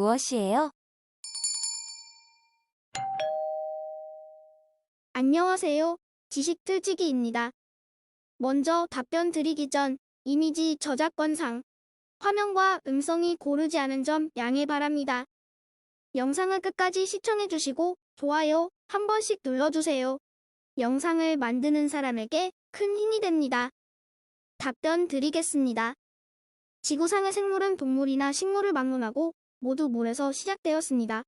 무엇이에요? 안녕하세요. 지식 틀지기입니다. 먼저 답변 드리기 전 이미지 저작권상 화면과 음성이 고르지 않은 점 양해 바랍니다. 영상을 끝까지 시청해주시고 좋아요 한 번씩 눌러주세요. 영상을 만드는 사람에게 큰 힘이 됩니다. 답변 드리겠습니다. 지구상의 생물은 동물이나 식물을 막론하고 모두 물에서 시작되었습니다.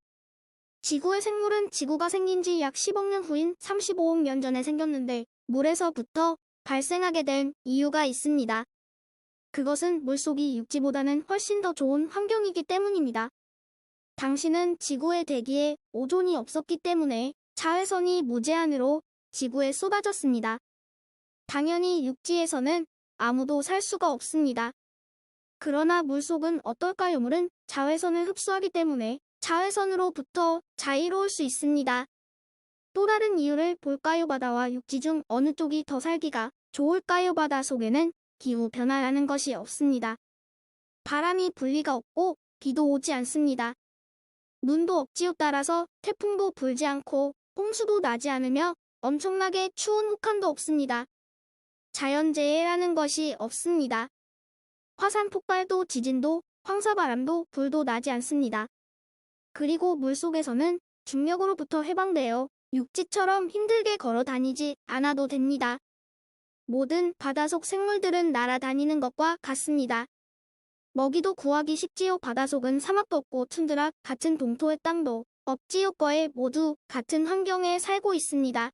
지구의 생물은 지구가 생긴 지 약 10억 년 후인 35억 년 전에 생겼는데 물에서부터 발생하게 된 이유가 있습니다. 그것은 물속이 육지보다는 훨씬 더 좋은 환경이기 때문입니다. 당시는 지구의 대기에 오존이 없었기 때문에 자외선이 무제한으로 지구에 쏟아졌습니다. 당연히 육지에서는 아무도 살 수가 없습니다. 그러나 물속은 어떨까요? 물은 자외선을 흡수하기 때문에 자외선으로부터 자유로울 수 있습니다. 또 다른 이유를 볼까요? 바다와 육지 중 어느 쪽이 더 살기가 좋을까요? 바다 속에는 기후 변화라는 것이 없습니다. 바람이 불 리가 없고 비도 오지 않습니다. 눈도 억지로 따라서 태풍도 불지 않고 홍수도 나지 않으며 엄청나게 추운 혹한도 없습니다. 자연재해라는 것이 없습니다. 화산 폭발도 지진도 황사바람도 불도 나지 않습니다. 그리고 물속에서는 중력으로부터 해방되어 육지처럼 힘들게 걸어 다니지 않아도 됩니다. 모든 바다속 생물들은 날아다니는 것과 같습니다. 먹이도 구하기 쉽지요. 바다속은 사막도 없고 툰드라 같은 동토의 땅도 없지요. 거에 모두 같은 환경에 살고 있습니다.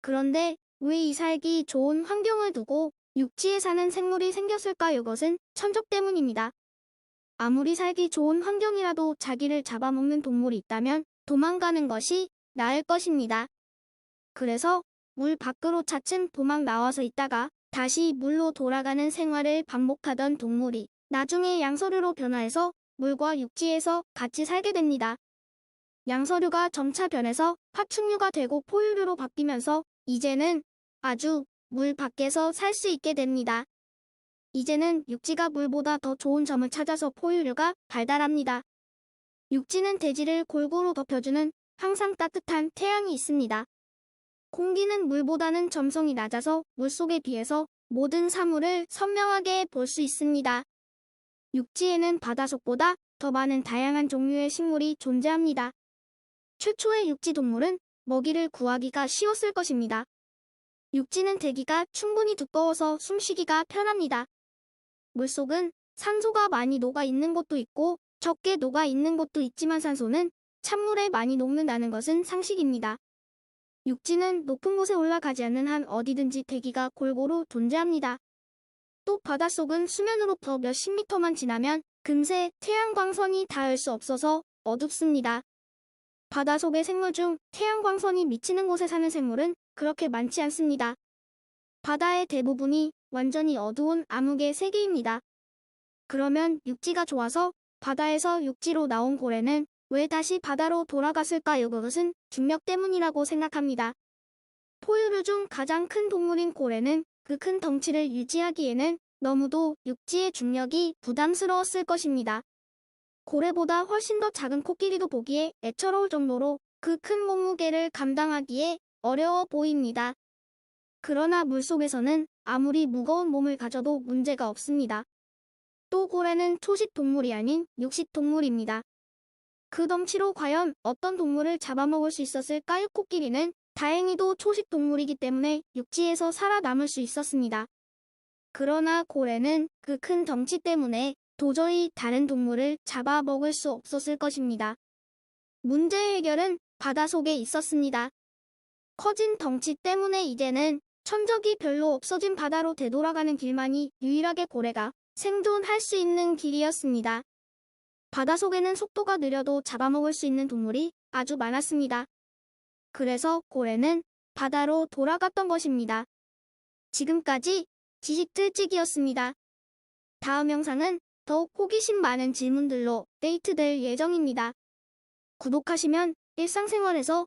그런데 왜 이 살기 좋은 환경을 두고 육지에 사는 생물이 생겼을까요? 이것은 천적 때문입니다. 아무리 살기 좋은 환경이라도 자기를 잡아먹는 동물이 있다면 도망가는 것이 나을 것입니다. 그래서 물 밖으로 차츰 도망 나와서 있다가 다시 물로 돌아가는 생활을 반복하던 동물이 나중에 양서류로 변화해서 물과 육지에서 같이 살게 됩니다. 양서류가 점차 변해서 파충류가 되고 포유류로 바뀌면서 이제는 아주 물 밖에서 살 수 있게 됩니다. 이제는 육지가 물보다 더 좋은 점을 찾아서 포유류가 발달합니다. 육지는 대지를 골고루 덮여주는 항상 따뜻한 태양이 있습니다. 공기는 물보다는 점성이 낮아서 물속에 비해서 모든 사물을 선명하게 볼 수 있습니다. 육지에는 바다속보다 더 많은 다양한 종류의 식물이 존재합니다. 최초의 육지 동물은 먹이를 구하기가 쉬웠을 것입니다. 육지는 대기가 충분히 두꺼워서 숨쉬기가 편합니다. 물속은 산소가 많이 녹아 있는 곳도 있고 적게 녹아 있는 곳도 있지만 산소는 찬물에 많이 녹는다는 것은 상식입니다. 육지는 높은 곳에 올라가지 않는 한 어디든지 대기가 골고루 존재합니다. 또 바닷속은 수면으로부터 몇십 미터만 지나면 금세 태양광선이 닿을 수 없어서 어둡습니다. 바닷속의 생물 중 태양광선이 미치는 곳에 사는 생물은 그렇게 많지 않습니다. 바다의 대부분이 완전히 어두운 암흑의 세계입니다. 그러면 육지가 좋아서 바다에서 육지로 나온 고래는 왜 다시 바다로 돌아갔을까요? 그것은 중력 때문이라고 생각합니다. 포유류 중 가장 큰 동물인 고래는 그 큰 덩치를 유지하기에는 너무도 육지의 중력이 부담스러웠을 것입니다. 고래보다 훨씬 더 작은 코끼리도 보기에 애처로울 정도로 그 큰 몸무게를 감당하기에 어려워 보입니다. 그러나 물속에서는 아무리 무거운 몸을 가져도 문제가 없습니다. 또 고래는 초식 동물이 아닌 육식 동물입니다. 그 덩치로 과연 어떤 동물을 잡아먹을 수 있었을까요? 코끼리는 다행히도 초식 동물이기 때문에 육지에서 살아남을 수 있었습니다. 그러나 고래는 그 큰 덩치 때문에 도저히 다른 동물을 잡아먹을 수 없었을 것입니다. 문제의 해결은 바다 속에 있었습니다. 커진 덩치 때문에 이제는 천적이 별로 없어진 바다로 되돌아가는 길만이 유일하게 고래가 생존할 수 있는 길이었습니다. 바닷속에는 속도가 느려도 잡아먹을 수 있는 동물이 아주 많았습니다. 그래서 고래는 바다로 돌아갔던 것입니다. 지금까지 지식틀찍이었습니다. 다음 영상은 더욱 호기심 많은 질문들로 데이트될 예정입니다. 구독하시면 일상생활에서